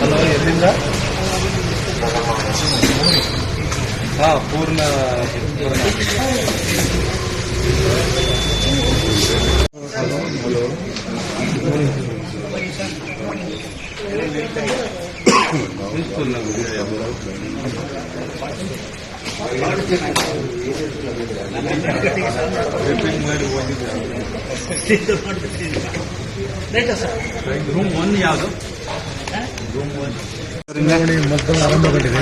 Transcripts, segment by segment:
Hello ಎಲ್ಲಿಂದ ಹಾ ಪೂರ್ಣ ಪೂರ್ಣ ಹಲೋ ರೂಮ್ ಒನ್ ಯಾವುದು ಮತದಾನ ಆರಂಭಗೊಂಡಿದೆ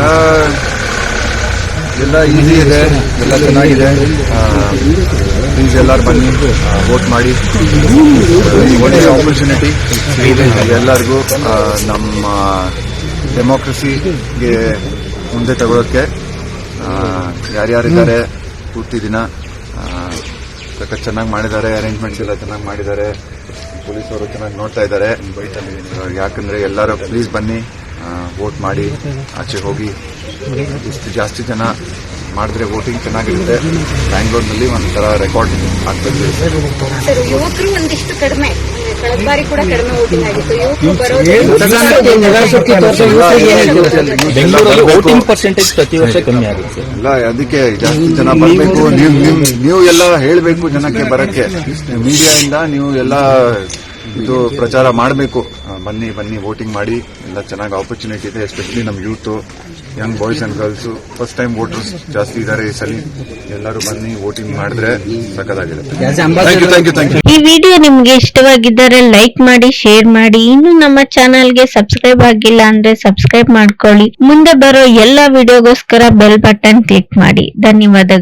ಆ, ಎಲ್ಲ ಈಸಿ ಇದೆ ಎಲ್ಲ ಚೆನ್ನಾಗಿದೆ. ಪ್ಲೀಸ್ ಎಲ್ಲರೂ ಬನ್ನಿ ವೋಟ್ ಮಾಡಿ. ಒಳ್ಳೆಯ ಆಪರ್ಚುನಿಟಿ ಇದೆ ಎಲ್ಲರಿಗೂ. ನಮ್ಮ ಡೆಮೋಕ್ರಸಿಗೆ ಮುಂದೆ ತಗೊಳ್ಳೋಕ್ಕೆ ಯಾರ್ಯಾರಿದ್ದಾರೆ, ಪೂರ್ತಿ ದಿನ ಚೆನ್ನಾಗಿ ಮಾಡಿದ್ದಾರೆ ಅರೇಂಜ್ಮೆಂಟ್ಸ್ ಎಲ್ಲ ಚೆನ್ನಾಗಿ ಮಾಡಿದ್ದಾರೆ. ಪೊಲೀಸವರು ಚೆನ್ನಾಗಿ ನೋಡ್ತಾ ಇದ್ದಾರೆ. ಯಾಕಂದ್ರೆ ಎಲ್ಲರೂ ಪ್ಲೀಸ್ ಬನ್ನಿ ವೋಟ್ ಮಾಡಿ, ಆಚೆ ಹೋಗಿ. ಇಷ್ಟು ಜಾಸ್ತಿ ಜನ ಮಾಡಿದ್ರೆ ವೋಟಿಂಗ್ ಚೆನ್ನಾಗಿರುತ್ತೆ. ಬ್ಯಾಂಗ್ಳೂರ್ನಲ್ಲಿ ಒಂಥರ ರೆಕಾರ್ಡ್ ಆಗ್ತದೆ. ಸರ್ ಯುವಕರು ಒಂದಿಷ್ಟು ಕಡಿಮೆ. ಕಳೆದ ಬಾರಿ ಕೂಡ ಕಡಿಮೆ ವೋಟಿಂಗ್ ಆಗಿತ್ತು. ಯುವಕರು ಬೆಂಗಳೂರಲ್ಲಿ ವೋಟಿಂಗ್ ಪರ್ಸೆಂಟೇಜ್ ಪ್ರತಿ ವರ್ಷ ಕಮ್ಮಿ ಆಗುತ್ತೆ. ಎಲ್ಲ ಅದಕ್ಕೆ ಜಾಸ್ತಿ ಜನ ಬರಬೇಕು. ನೀವು ನೀವು ನೀವು ಎಲ್ಲ ಹೇಳಬೇಕು ಜನಕ್ಕೆ ಬರಕ್ಕೆ. ಮೀಡಿಯಾ ಇಂದ ನೀವು ಎಲ್ಲ ಇದು ಪ್ರಚಾರ ಮಾಡಬೇಕು. ಬನ್ನಿ ಬನ್ನಿ ವೋಟಿಂಗ್ ಮಾಡಿ. ಎಲ್ಲ ಚೆನ್ನಾಗಿ ಆಪರ್ಚುನಿಟಿ ಇದೆ ಎಸ್ಪೆಷಲಿ ನಮ್ಮ youth young boys and girls first time voters ಜಾಸ್ತಿ ಇದ್ದಾರೆ ಈ ಸಲ. ಎಲ್ಲರೂ ಬನ್ನಿ ವೋಟಿಂಗ್ ಮಾಡಿದ್ರೆ ಸಕ್ಕದಾಗಿರುತ್ತೆ thank you thank you thank you ಈ ವಿಡಿಯೋ ನಿಮ್ಗೆ ಇಷ್ಟವಾಗಿದ್ದರೆ ಲೈಕ್ ಮಾಡಿ ಶೇರ್ ಮಾಡಿ. ಇನ್ನು ನಮ್ಮ ಚಾನಲ್ಗೆ ಸಬ್ಸ್ಕ್ರೈಬ್ ಆಗಿಲ್ಲ ಅಂದ್ರೆ ಸಬ್ಸ್ಕ್ರೈಬ್ ಮಾಡ್ಕೊಳ್ಳಿ. ಮುಂದೆ ಬರೋ ಎಲ್ಲಾ ವಿಡಿಯೋಗೋಸ್ಕರ ಬೆಲ್ ಬಟನ್ ಕ್ಲಿಕ್ ಮಾಡಿ. ಧನ್ಯವಾದಗಳು.